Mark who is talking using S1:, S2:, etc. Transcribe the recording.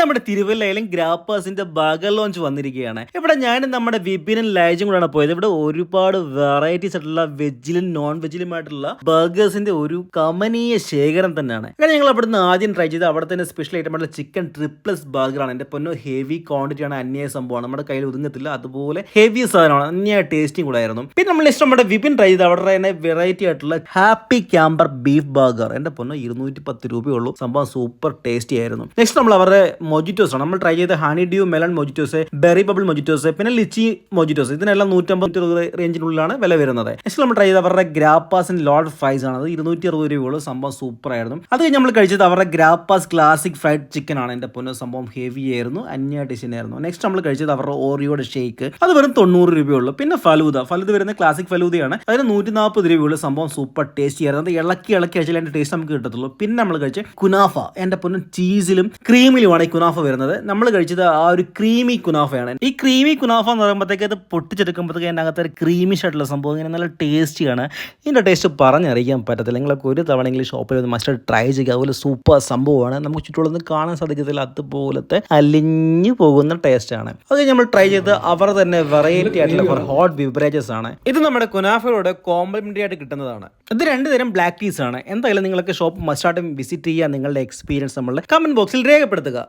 S1: നമ്മുടെ തിരുവല്ലയിലും ഗ്രാപ്പേഴ്സിന്റെ bugger launch വന്നിരിക്കുകയാണ്. ഇവിടെ ഞാനും നമ്മുടെ വിപിനും ലൈജും കൂടെയാണ് പോയത്. ഇവിടെ ഒരുപാട് വെറൈറ്റീസ് ആയിട്ടുള്ള വെജിലും നോൺ വെജിലുമായിട്ടുള്ള ബർഗേഴ്സിന്റെ ഒരു കമനീയ ശേഖരം തന്നെയാണ്. അങ്ങനെ ഞങ്ങൾ അവിടുന്ന് ആദ്യം ട്രൈ ചെയ്ത് അവിടെ തന്നെ സ്പെഷ്യൽ ഐറ്റം ആയിട്ടുള്ള ചിക്കൻ ട്രിപ്ലസ് ബർഗറാണ് എന്റെ പൊന്നോ ഹെവി ക്വാണ്ടിറ്റി ആണ്. അന്യായ സംഭവമാണ്. നമ്മുടെ കയ്യിൽ ഒതുങ്ങത്തില്ല. അതുപോലെ ഹെവി സാധനമാണ്. അന്യായ ടേസ്റ്റിംഗ് കൂടെ ആയിരുന്നു പിന്നെ നമ്മൾ ഇഷ്ടം നമ്മുടെ വിപിൻ ട്രൈ ചെയ്ത് അവിടെ തന്നെ വെറൈറ്റി ആയിട്ടുള്ള ഹാപ്പി ക്യാമ്പർ ബീഫ് ബർഗർ എന്റെ പൊന്നോ ഇരുന്നൂറ്റി പത്ത് രൂപയുള്ളൂ സംഭവം സൂപ്പർ ടേസ്റ്റി ആയിരുന്നു. നെക്സ്റ്റ് നമ്മൾ അവരുടെ മൊജിറ്റോസ് ആണ്. നമ്മൾ ട്രൈ ചെയ്ത honeydew melon mojitos berry bubble mojitos പിന്നെ ലിച്ചി മൊജിറ്റോസ് ഇതിനെല്ലാം നൂറ്റമ്പത് രൂപ റേഞ്ചിനുള്ളിലാണ് വില വരുന്നത്. നെക്സ്റ്റ് നമ്മൾ ട്രൈ ചെയ്ത അവരുടെ ഗ്രാപ്പാസ് ലോഡ് ഫ്രൈസ് ആണ്. അത് ഇരുന്നൂറ്റി അറുപത് രൂപയുള്ളൂ സംഭവം സൂപ്പർ ആയിരുന്നു. അത് കഴിഞ്ഞ് നമ്മൾ കഴിച്ചത് അവരുടെ ഗ്രാപ്പാസ് ക്ലാസിക് ഫ്രൈഡ് ചിക്കൻ ആണ്. എന്റെ പൊന്ന സംഭവം ഹെവി ആയിരുന്നു. അന്യ ഡിഷൻ ആയിരുന്നു. നെക്സ്റ്റ് നമ്മൾ കഴിച്ചത് അവരുടെ ഓറിയോയുടെ ഷേക്ക് അത് വെറും തൊണ്ണൂറ് രൂപയുള്ളൂ പിന്നെ ഫലൂദ. ഫലൂദ വരുന്ന ക്ലാസിക് ഫലൂദയാണ്. അതിന് നൂറ്റി നാൽപ്പത് രൂപയുള്ള സംഭവം സൂപ്പർ ടേസ്റ്റി ആയിരുന്നു. അത് ഇളക്കി ഇളക്കി കഴിച്ചാൽ അതിന്റെ ടേസ്റ്റ് നമുക്ക് കിട്ടത്തുള്ളൂ. പിന്നെ നമ്മൾ കഴിച്ച കുനാഫ. എന്റെ പൊന്നും ചീസിലും ക്രീമിലുമാണ് ഈ കുനാഫ വരുന്നത്. നമ്മൾ കഴിച്ചത് ആ ഒരു ക്രീമി കുനാഫയാണ്. ഈ ക്രീമി കുനാഫ എന്ന് പറയുമ്പോഴത്തേക്ക് അത് പൊട്ടിച്ചെടുക്കുമ്പോഴത്തേക്ക് അതിന്റെ അകത്ത് ഒരു ആയിട്ടുള്ള സംഭവം ഇങ്ങനെ നല്ല ടേസ്റ്റിയാണ് ഇതിന്റെ ടേസ്റ്റ് പറഞ്ഞറിയിക്കാൻ പറ്റത്തില്ല. നിങ്ങളൊക്കെ ഒരു തവണയെങ്കിലും ഷോപ്പിൽ വന്ന് മസ്റ്റ് ട്രൈ ചെയ്യുക അതുപോലെ സൂപ്പർ സംഭവമാണ്. നമുക്ക് ചുറ്റുള്ളൊന്നും കാണാൻ സാധിക്കത്തില്ല. അതുപോലത്തെ അലിഞ്ഞു പോകുന്ന ടേസ്റ്റാണ് അത് നമ്മൾ ട്രൈ ചെയ്ത് അവർ തന്നെ വെറൈറ്റി ആയിട്ടുള്ള ഹോട്ട് ബിവറേജസ് ആണ്. ഇത് നമ്മുടെ കുനാഫയുടെ കോംപ്ലിമെന്ററി ആയിട്ട് കിട്ടുന്നതാണ്. ഇത് രണ്ട് തരം ബ്ലാക്ക് ടീസ് ആണ്. എന്തായാലും നിങ്ങൾക്ക് ഷോപ്പ് മസ്റ്റായിട്ടും വിസിറ്റ് ചെയ്യുക നിങ്ങളുടെ എക്സ്പീരിയൻസ് നമ്മളുടെ കമന്റ് ബോക്സിൽ രേഖപ്പെടുത്തുക.